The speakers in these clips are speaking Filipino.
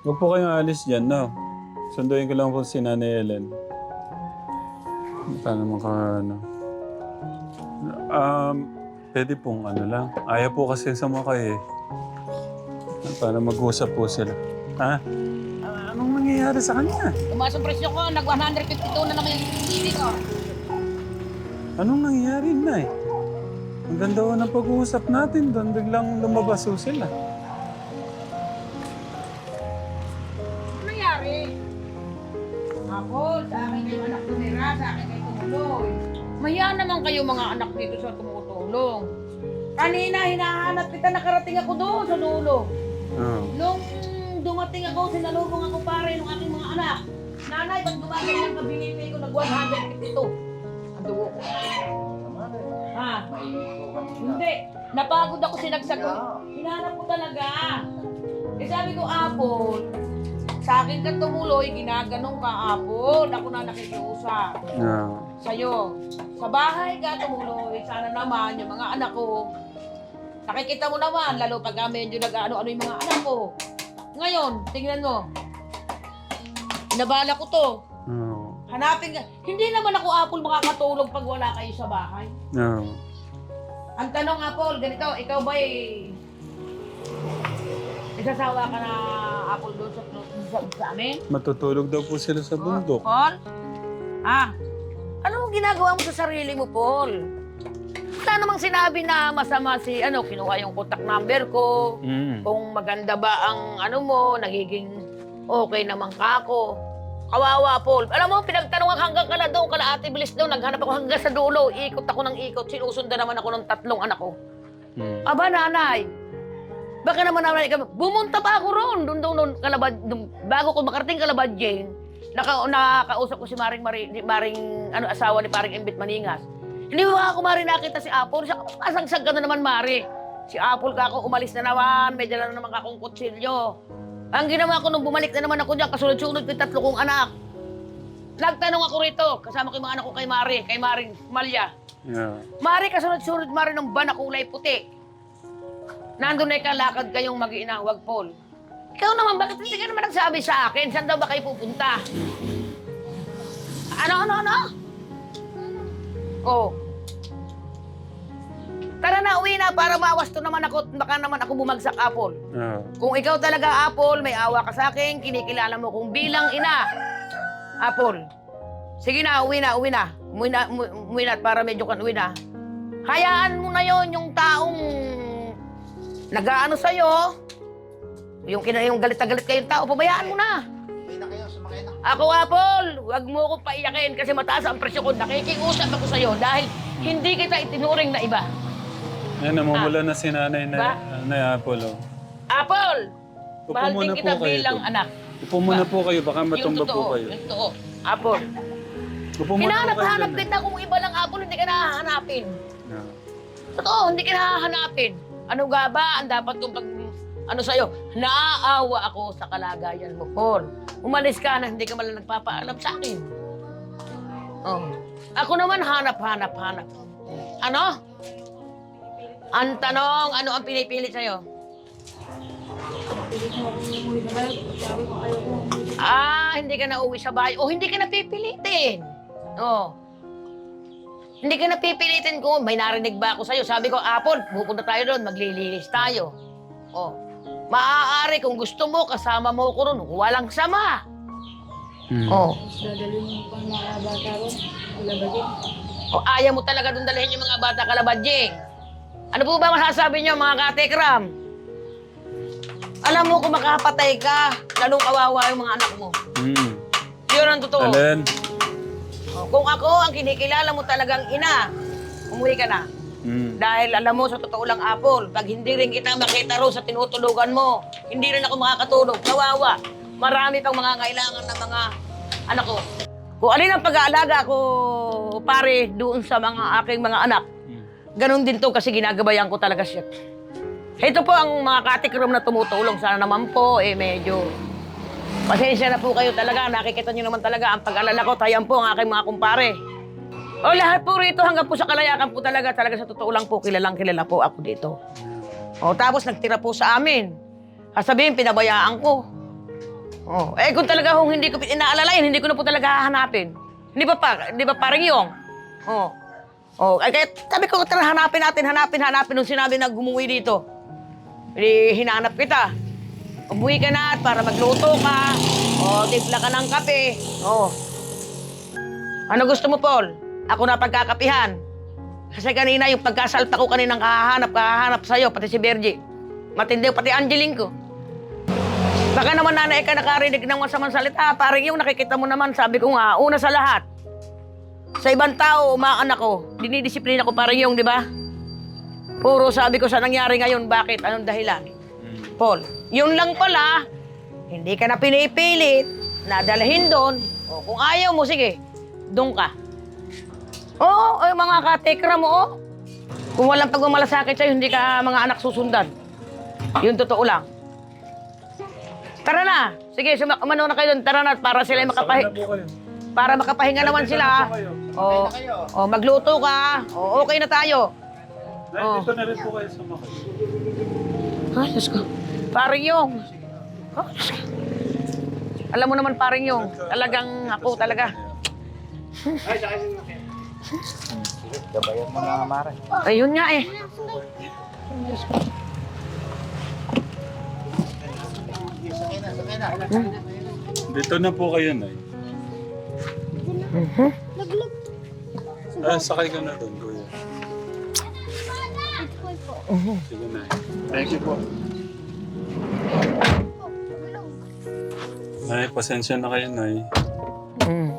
Huwag po kayong alis dyan, no? Sunduin ko lang po si Nanay Ellen. Paano maka, ano? Um, pwede pong ano lang. Ayaw po kasi sumakay eh. Para mag-usap po sila. Ha? Ah, anong nangyayari sa kanya? Tumaas ang presyo ko, nag 152 na naman yung hindi ko. Anong nangyayari na eh? Ang ganda ng pag-uusap natin doon. Biglang lumabas po sila. Tumuloy. Maya naman kayo mga anak dito sa tumutulong. Kanina, hinahanap kita, nakarating ako doon sa dulo. Oh. Nung dumating ako, sinalubong ako pare ng aking mga anak. Nanay, pag gumaganyan ka, binibig ko nag 152. Ang dugo ko. Ha? Hindi. Napagod ako sinagsak ko. Hinanap ko talaga. Eh sabi ko, Apple, sa akin ka tumuloy, ginaganong ka, Apple. Ako na nakikiusap Yeah. Sa'yo. Sa bahay ka tumuloy, sana naman yung mga anak ko. Nakikita mo naman, lalo pag medyo nag-ano-ano yung mga anak ko. Ngayon, tingnan mo. Inabala ko to. Oh. Hanapin ka. Hindi naman ako, Apple, makakatulog pag wala kayo sa bahay. Yeah. Ang tanong, Apple, ganito, ikaw ba'y isasawa ka na, Apple, doon sa, sa, sa amin? Matutulog daw po sila sa bundok. Paul? Ah, ano ginagawa mo sa sarili mo, Paul? Wala namang sinabi na masama si, ano, kinuha yung contact number ko. Mm. Kung maganda ba ang, ano mo, nagiging okay naman ka ako. Kawawa, Paul. Alam mo, pinagtanong ako hanggang kala doon, kala ate bilis doon. Naghanap ako hanggang sa dulo. Ikot ako ng ikot. Sinusundan naman ako ng tatlong anak ko. Mm. Aba, nanay. Baka naman nanay ka. Bumunta pa ako roon. Doon, doon, doon, kalabad, doon, bago ko makarating kalabad, Jane. Naka, nakakausap ko si Maring, Maring, Maring ano, asawa ni Paring Imbit Maningas. Hindi mo ako Mari nakita si Apple. Siya, kasagsag ka na naman, Mari. Si Apple ka ako, umalis na naman. May dala na naman kakong kutsilyo. Ang ginawa ko nung bumalik na naman ako dyan, kasunod-sunod ko tatlo kong anak. Nagtanong ako rito, kasama ko yung mga anak ko kay Mari, kay Maring Malya. Yeah. Mari, kasunod-sunod Mari ng ban na kulay puti. Nandun na ikalakad kayong mag-ina, wag Paul. Ikaw naman, bakit hindi ka naman nagsabi sa akin? Saan daw ba kayo pupunta? Ano, ano, ano? Oh. Tara na, uwi na para mawasto naman ako at baka naman ako bumagsak, Apple. Yeah. Kung ikaw talaga, Apple, may awa ka sa akin, kinikilala mo kung bilang ina. Apple. Sige na, uwi na, uwi na. Umuwi na, umuwi na para medyo kan uwi na. Hayaan mo na yon yung taong nag-aano sa'yo. Yung, kina, yung galit na galit kayong tao, pabayaan mo na. Ako, Apple, wag mo ko paiyakin kasi mataas ang presyo ko. Nakikiusap ako sa'yo dahil hindi kita itinuring na iba. Yan, namumula na si nanay na, Ba? nanay Apple. Oh. Apple, Upo mahal muna din po kita kayo bilang doon. anak. Upo muna po kayo, baka matumba po kayo. yung totoo. Apple. Upo muna po kayo Hinahanap-hanap doon. kita kung iba lang Apple, hindi ka nahahanapin. Yeah. Totoo, hindi ka nahahanapin. Ano ga ba ang dapat kong pag... Ano sa'yo? Naaawa ako sa kalagayan mo, Paul. Umalis ka na, hindi ka malang nagpapaalam sa akin. Oh. Ako naman hanap-hanap-hanap. Ano? Ang tanong, ano ang pinipili sa'yo? Ah, hindi ka na uwi sa bahay. O hindi ka na pipilitin. Oh. Hindi ka na pipilitin ko. May narinig ba ako sa'yo? Sabi ko, Apple, pupunta tayo doon, maglilinis tayo. Oh. Maaari kung gusto mo, kasama mo ko ron. Walang sama. Mm. Oh. Dadalhin mo pang mga bata ron, ilabagin. O ayaw mo talaga doon dalhin yung mga bata kalabadjing. Ano po ba masasabi niyo mga katekram? Alam mo kung makapatay ka, lalong kawawa yung mga anak mo. Mm. Yun ang totoo. Ellen. O, Kung ako ang kinikilala mo talagang ina, umuwi ka na. Mm. Dahil alam mo, sa totoo lang, Apple, pag hindi rin kita makita ro sa tinutulugan mo, hindi rin ako makakatulog, kawawa. Marami pang mga kailangan ng mga anak ko. Kung alin ang pag-aalaga ko, pare, doon sa mga aking mga anak, ganun din to kasi ginagabayan ko talaga siya. Ito po ang mga katikrom na tumutulong. Sana naman po, eh medyo... Pasensya na po kayo talaga. Nakikita niyo naman talaga ang pag-alala ko. Tayan po ang aking mga kumpare. O lahat po rito hanggang po sa kalayakan po talaga. Talaga sa totoo lang po, kilalang kilala po ako dito. O tapos nagtira po sa amin. Sasabihin, pinabayaan ko. Oh, eh kung talaga hong hindi ko inaalalayan, hindi ko na po talaga hahanapin. Hindi ba pa, hindi ba parang yung? Oh. Oh, ay kaya sabi ko, tara hanapin natin, hanapin, hanapin nung sinabi na gumuwi dito. Hindi hinanap kita. Umuwi ka na at para magluto ka. O, timpla ka ng kape. O. Ano gusto mo, Paul? Ako na pagkakapihan. Kasi kanina yung pagkasalta ko kaninang kahahanap, kahahanap sa'yo, pati si Bergie. Matindi, pati Angeline ko. Baka naman nanay ka nakarinig ng masamang salita. Parang yung nakikita mo naman, sabi ko nga, una sa lahat. Sa ibang tao, mga anak ko, dinidisiplina ko parang yung, di ba? Puro sabi ko sa nangyari ngayon, bakit? Anong dahilan? Paul, yun lang pala, hindi ka na pinipilit, nadalhin doon. O kung ayaw mo, sige, doon ka. Oo, oh, mga katekra mo, oh. Kung walang pagmamalasakit sa'yo, hindi ka mga anak susundan. Yun totoo lang. Tara na. Sige, suma- umano na kayo doon. Tara na para sila Sakay makapahi na po kayo. para makapahinga naman sila. na po kayo. O, o magluto ka. O, okay na tayo. Nay, Oh. dito na rin po kayo sa mga. Ay, Diyos ko. Parang yung. Oh, Diyos ko. Alam mo naman parang yung. Talagang ako talaga. Gabayan mo na mare. Ayun nga eh. Dito na po kayo, Nay. Ah, sakay ka na doon, kuya. Sige, Nay. Thank you po. Nay, pasensya na kayo, Nay. Mm.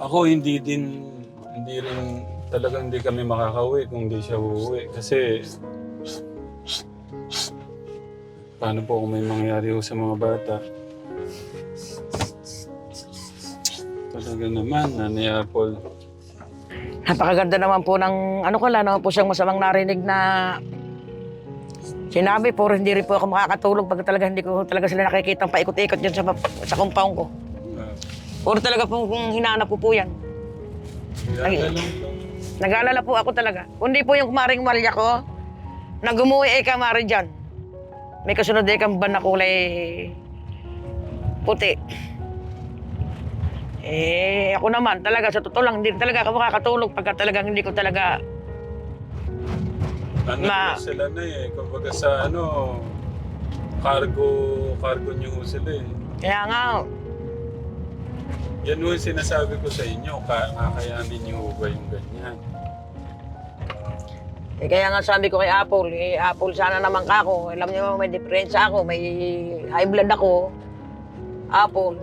Ako hindi din, hindi rin, talagang hindi kami makakauwi kung hindi siya uuwi. Kasi, paano po kung may mangyari ho sa mga bata? Talaga naman, Nanay Apple. Napakaganda naman po ng ano ko, wala naman po siyang masamang narinig na sinabi. Puro hindi rin po ako makakatulog pag talaga hindi ko talaga sila nakikita paikot-ikot dyan sa, sa compound ko. Uh, Puro talaga po kung hinanap ko po yan. Ay. Nag-aalala po ako talaga. Kundi po yung kumaring malya ko, na gumuwi eh kamari dyan. May kasunod eh kang ban na kulay puti. Eh, ako naman, talaga, sa totoo lang, hindi talaga ako makakatulog pagka talagang hindi ko talaga, Ano Ma- po sila na eh. Kumbaga sa ano, cargo, cargo niyo ho sila eh. kaya nga, Yan yung sinasabi ko sa inyo, ka kakayanin niyo ba yung ganyan? eh, kaya nga sabi ko kay Apple, eh, Apple sana naman ka ako. Alam niyo, may diferensya ako, may high blood ako. Apple.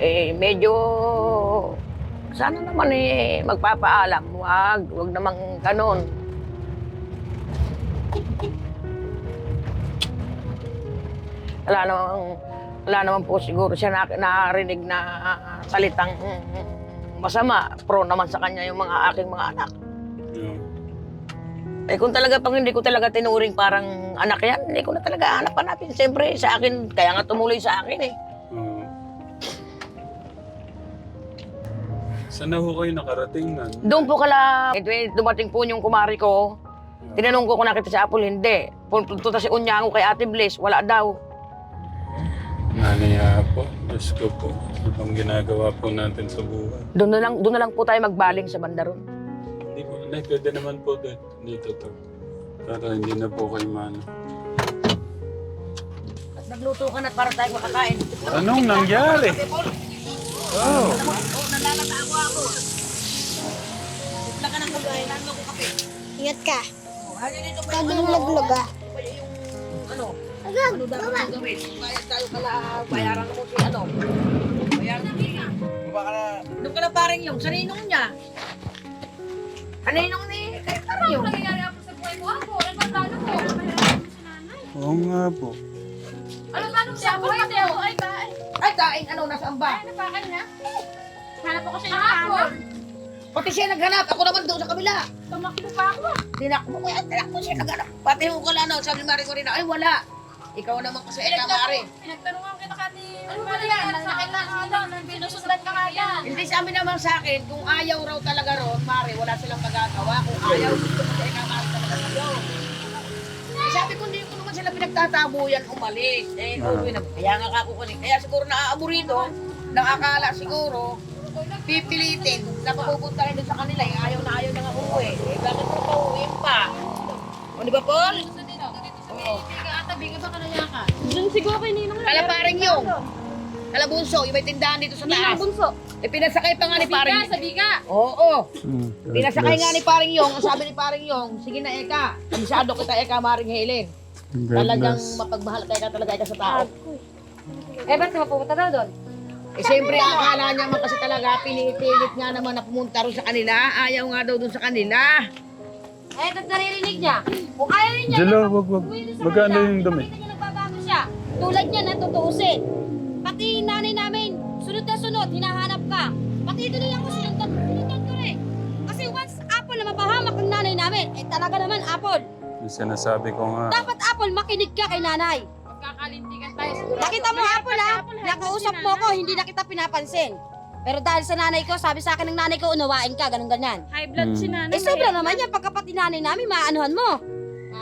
Eh, medyo, sana naman eh, magpapaalam. Wag, wag namang ganon. Wala namang, wala naman po siguro siya na, narinig na salitang mm, masama. Pro naman sa kanya yung mga aking mga anak. Yeah. Eh kung talaga pang hindi ko talaga tinuring parang anak yan, hindi ko na talaga hanap hanapin. Siyempre sa akin, kaya nga tumuloy sa akin eh. Oo. Saan na ho kayo nakarating nan? Doon po kala, eh, dumating po yung kumari ko, tinanong ko kung nakita sa Apple, hindi. Punta si Unyango kay Ate Bliss, wala daw. Nanay po, Diyos ko po. Ano bang ginagawa po natin sa buhay? Doon na lang, doon na lang po tayo magbaling sa banda ron. Hindi po, Nay, pwede naman po dito, dito to. Para hindi na po kayo mana. At nagluto ka na para tayo makakain. Anong nangyari? Oh. Oh, nalalata ako ako. Bigla ka ng gulay, nando ko kape. Ingat ka. Oh, hali dito pa Huwag yung yung ano, yung ano, dapat ang gawin? Bayad tayo kala, bayaran mo si ano. Bayaran mo siya. Doon ka na paring yung, sa ninong niya. Ano ninong ni? Kaya parang yung. nangyayari ako sa buhay mo ako? Ano ba plano mo? Ano ba? Oo nga po. Ano plano mo sa buhay mo? Ay, ba? Ay, daing ano, nasaan ba? Ay, napakan na? Hanap ako siya ng hanap. Pati siya naghanap, ako naman doon sa kabila. Tumakbo pa ako. Tinakbo ko yan, tinakbo siya naghanap. Pati yung kala, ano, sabi ni Mari ko rin, ay wala. Ikaw naman kasi, ikaw Mari. Pinagtanungan kita kati. Ano ba yan? Sa akin lang ano, binusundan ka nga yan. Hindi sabi naman sa akin, kung ayaw raw talaga ron, Mari, wala silang magagawa. Kung ayaw, gusto mo sa talaga sa'yo. Eh, sabi ko, hindi ko naman sila pinagtatabuyan umalis. Eh, Ah. uwi na. Kaya nga ako kunin. Kaya siguro naaamo rito, nakakala siguro, pipilitin na papupunta rin sa kanila. Eh, ayaw na ayaw na nga umuwi. Eh, bakit mo pa uwi pa? O, di ba, Paul? Oo. Doon siguro kay Ninong lang. Kala paring yung. Kala bunso, yung may tindahan dito sa Ninong taas. bunso. Eh, pinasakay pa nga ni Sa biga, paring. sa biga. Oo. Mm, God Pinasakay bless. nga ni paring yung. Ang sabi ni paring yung, sige na Eka. Kabisado kita Eka, maring Helen. God Talagang bless. mapagmahal ka Eka talaga Eka sa tao. Eh, ba't mapupunta daw doon? Eh, siyempre, akala niya man kasi talaga, pinipilit nga naman na pumunta rin sa kanila. Ayaw nga daw dun sa kanila. Eh, ba't naririnig niya? Kung ayaw niya, Jelo, wag, wag. sa Magkano kanila, yung dumi? Nakita niya nagbabago siya. Tulad niya, natutuusin. Pati yung nanay namin, sunod na sunod, hinahanap ka. Pati ito na lang ko sinundan, sinundan ko rin. Kasi once apple na mapahamak ang nanay namin, eh talaga naman apple. Yung sinasabi ko nga. Dapat apple, makinig ka kay nanay. Magkakalintigan tayo. Nakita mo apple ha? Nakausap mo ko, hindi na kita pinapansin. Pero dahil sa nanay ko, sabi sa akin ng nanay ko, unawain ka, ganun ganyan. High blood Mm. si nanay. Eh sobra naman yan, pagkapati nanay namin, maanuhan mo.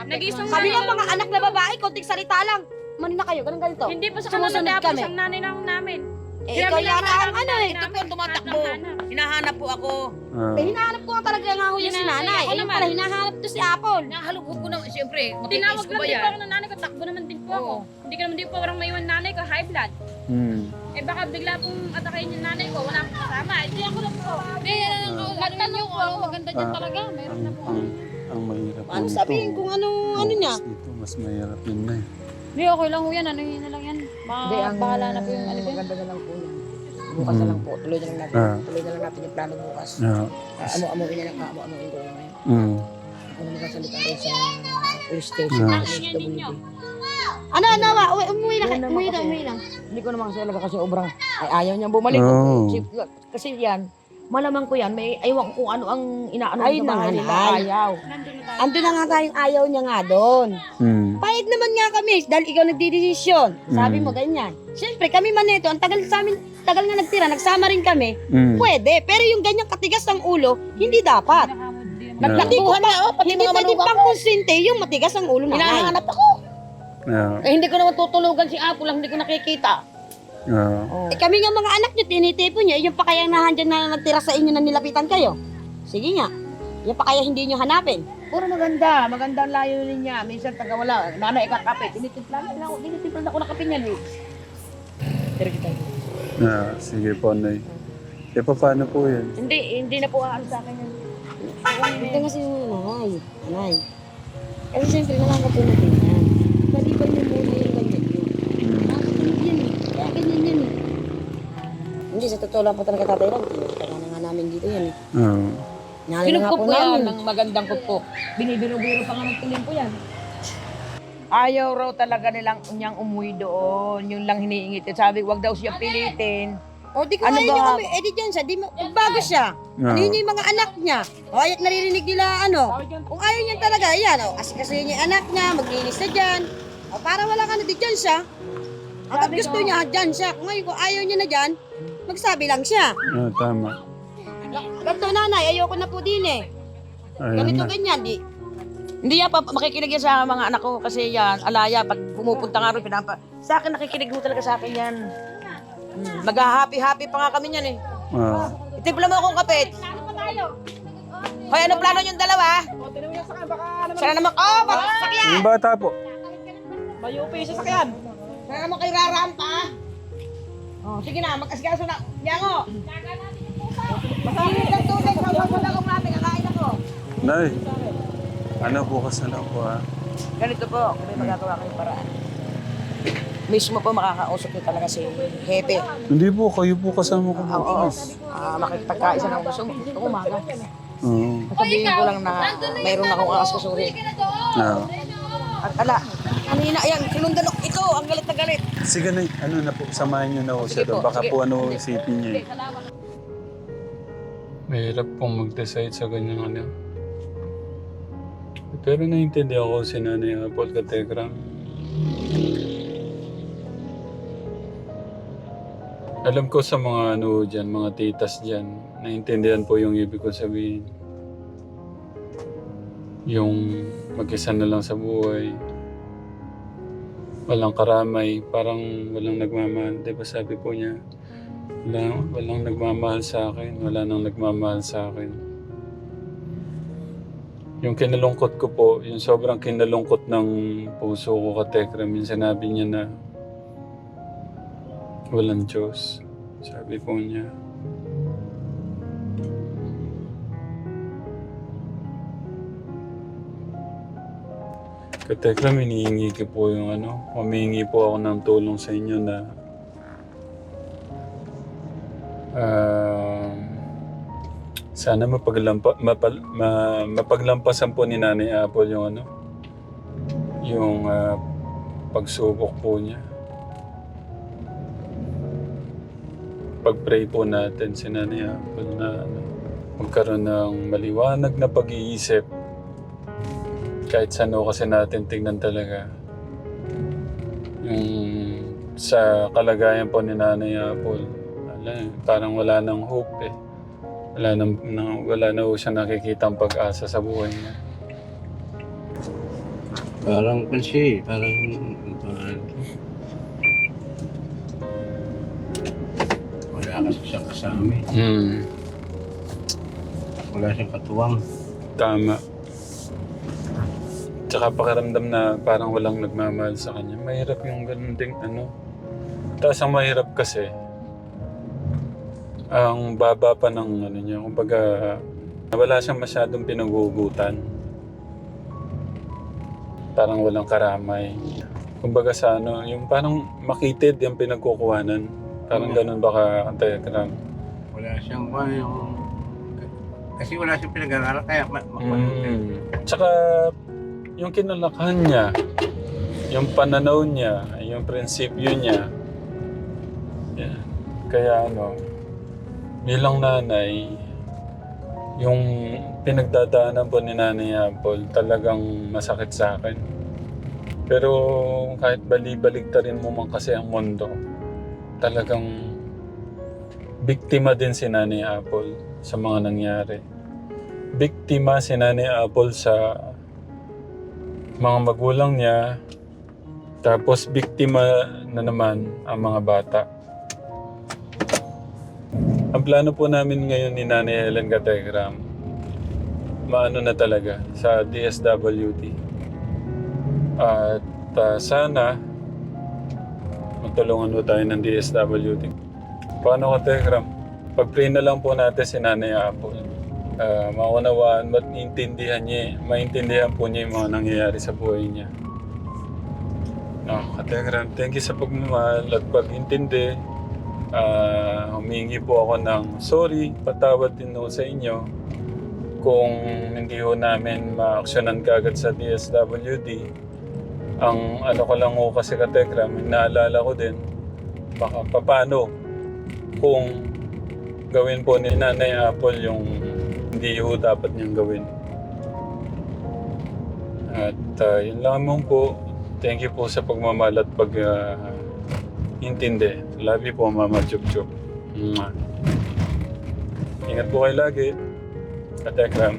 Nag-isang Kami nanay nga mga anak na babae, konting salita lang. Manina kayo, ganun ganito. Hindi pa sa kanila Sumusunod dapat kami. siyang nanay lang namin. Eh, ikaw yata ang ano eh. Ito po ang tumatakbo. Hanap. Hinahanap po ako. Ah, Eh, hinahanap ko nga talaga nga ho yun si Hinahanap nanay. ako Eh, yung naman. pala, hinahanap to si Apple. Nahalugog ko naman, siyempre. Matitis Tinawag ko lang ba din yan? po ako ng nanay ko, takbo naman din po ako. Hindi ka naman din po parang maiwan nanay ko, high blood. mm. Eh baka bigla pong atakayin yung nanay ko, wala akong kasama. Eh di ako lang po. Hindi, Magtanong yung ano, maganda dyan talaga. Ang, ang, ang mahirap Ano po sabihin kung ano, ano niya? Mas Dito, mas mahirap yun na eh. Hindi, okay lang ho yan. Ano yun na lang yan. Ma bahala na po yung ano din. Maganda na lang po yan. Bukas na lang po. Tuloy na lang natin. Ah. Tuloy na lang natin yung plano bukas. Yeah. Amo-amuin na lang ka. Amo-amuin ko lang ngayon. Mm. Ako na magkasalita rin sa police station. Ah. sa SWD. Ano, ano, wa, uwi, umuwi na, umuwi na, umuwi na. Hindi ko naman kasi talaga kasi obrang ay ayaw niyang bumalik. Oo. Kasi, kasi yan, malamang ko yan, may aywan kung ano ang inaano Ay, sa bahay nila. nanay. Ayaw. Ando na nga tayong ayaw niya nga doon. Mm. Pahig naman nga kami dahil ikaw nagdidesisyon. Sabi Mm. mo ganyan. Siyempre kami man nito, ang tagal sa amin, tagal nga nagtira, nagsama rin kami. Mm. Pwede, pero yung ganyang katigas ng ulo, hindi dapat. Yeah. Hindi ko na, oh, pati hindi mga pwede pang konsente yung matigas ang ulo na. Hinahanap ako. Yeah. Eh, hindi ko naman tutulugan si Apo lang, hindi ko nakikita. Yeah. Oh. Eh kami nga mga anak niyo, tinitipon niyo, yung pa kaya nahandyan na nagtira sa inyo na nilapitan kayo. Sige nga. Yung pa kaya hindi niyo hanapin. Puro maganda, maganda ang layunin niya. Minsan taga wala, nanay kakapit. Tinitimplan na ako, tinitimplan ako ng kape niyan eh. Pero kita Yeah. Sige po, Nay. E paano po yan? Hindi, hindi na po aan sa akin yan. Hindi nga si nanay. Nanay. Kasi siyempre nakakapin natin totoo lang po talaga tatay lang. Kaya na nga namin dito yan eh. Oo. Nalala nga Kinupkop po ko yan namin. ng magandang kupkop. Binibiro-biro pa nga ng tulim ko yan. Ayaw raw talaga nilang niyang umuwi doon. Yung lang hiniingit. Sabi, wag daw siya pilitin. O di ko Ano ano ba? kami, eh di dyan siya, di mo, bago siya. Yeah. Ano yun yung mga anak niya? O aya't naririnig nila ano. Kung ayaw niya talaga, ayan o, kasi kasi yun yung anak niya, maglinis na dyan. O para wala ka na di dyan siya. Hanggat gusto niya, dyan siya. Kung ngayon, kung ayaw niya na dyan, magsabi lang siya. Ah, tama. Ganto nanay, ayoko na po din eh. Ayun Ganito na. ganyan, di. Hindi yan, pap- makikinig yan sa mga anak ko kasi yan, alaya, pag pumupunta nga rin, pinapa, sa akin nakikinig mo talaga sa akin yan. Hmm. Mag-happy-happy pa nga kami yan eh. Ah. Itimpla mo akong kapit. Hoy, ano plano yung dalawa? Sana naman, oh, baka sakyan! Yung bata po. Mayupi sa sakyan. Sana naman kayo rarampa. Oh, sige na, mag-asikaso na. Yango! Masabi lang tunay, sa akong natin, kakain ako. Nay. Ano, bukas na lang po ah. Ganito po, kung may magagawa kayong paraan. Mismo po makakausap niyo talaga si Hepe. Hindi po, kayo po kasama ko Oo, oo. bukas. Ah, makipagkaisa ng gusto mo. Ko umaga. Oo. Sabihin ko lang na mayroon akong aaskasuhin. Ah. At ala, kanina, ayan, sinundan ako. Ito, ang galit na galit. Sige na, ano na po, samahan niyo na po siya Sige doon. po, Baka sige. po ano isipin niya eh. Mahirap pong mag-decide sa ganyan ano. Pero naiintindihan ko si Nanay Apple Kategram. Alam ko sa mga ano dyan, mga titas dyan, naiintindihan po yung ibig ko sabihin. Yung mag-isa na lang sa buhay. Walang karamay, parang walang nagmamahal. Di ba sabi po niya, walang, walang nagmamahal sa akin, wala nang nagmamahal sa akin. Yung kinalungkot ko po, yung sobrang kinalungkot ng puso ko ka Tekram, yung sinabi niya na walang Diyos. Sabi po niya. Katekram, hinihingi ko po yung ano, humihingi po ako ng tulong sa inyo na um, sana mapaglampa, mapal, ma, mapaglampasan po ni Nanay Apple yung ano, yung ah, pagsubok po niya. Pag-pray po natin si Nanay Apple na ano, magkaroon ng maliwanag na pag-iisip kahit saan o kasi natin tingnan talaga. Yung sa kalagayan po ni Nanay Apple wala, eh, parang wala nang hope eh. Wala na, na, wala na ho siya nakikita pag-asa sa buhay niya. Parang kasi, parang, parang wala kasi siyang kasama eh. hmm, Wala siyang katuwang. tama tsaka pakiramdam na parang walang nagmamahal sa kanya. Mahirap yung ganun ding ano. Tapos ang mahirap kasi ang baba pa ng ano niya. Kumbaga wala siyang masyadong pinagugutan parang walang karamay. Kumbaga sa ano yung parang makitid yung pinagkukuhanan. Parang Mm. ganun baka telegram Wala siyang, wala yung, kasi wala siyang pinag-aaral kaya ma- ma- Mm. Tsaka yung kinalakahan niya, yung pananaw niya, yung prinsipyo niya. Yan. Kaya ano, bilang nanay, yung pinagdadaanan po ni Nanay Apple talagang masakit sa akin. Pero kahit bali-baligtarin mo man kasi ang mundo, talagang biktima din si Nanay Apple sa mga nangyari biktima si Nanay Apple sa mga magulang niya. Tapos biktima na naman ang mga bata. Ang plano po namin ngayon ni Nanay Helen Kategram, maano na talaga sa DSWD. At ah, sana magtulungan po tayo ng DSWD. Paano Kategram? Pag-pray na lang po natin si Nanay Apple uh, maunawaan, maintindihan niya, maintindihan po niya yung mga nangyayari sa buhay niya. No, Kategram, thank you sa pagmamahal at pag-intindi. Ah, humingi po ako ng sorry, patawad din ho sa inyo kung hindi ho namin ma-aksyonan kagad sa DSWD. Ang ano ko lang ho kasi Kategram, naalala ko din, baka paano kung gawin po ni Nanay Apple yung hindi ho dapat niyang gawin. At uh, yun lamang po. Thank you po sa pagmamahal at pag uh. Love you po, Mama Chup Chup. Ingat po kayo lagi. Katekram.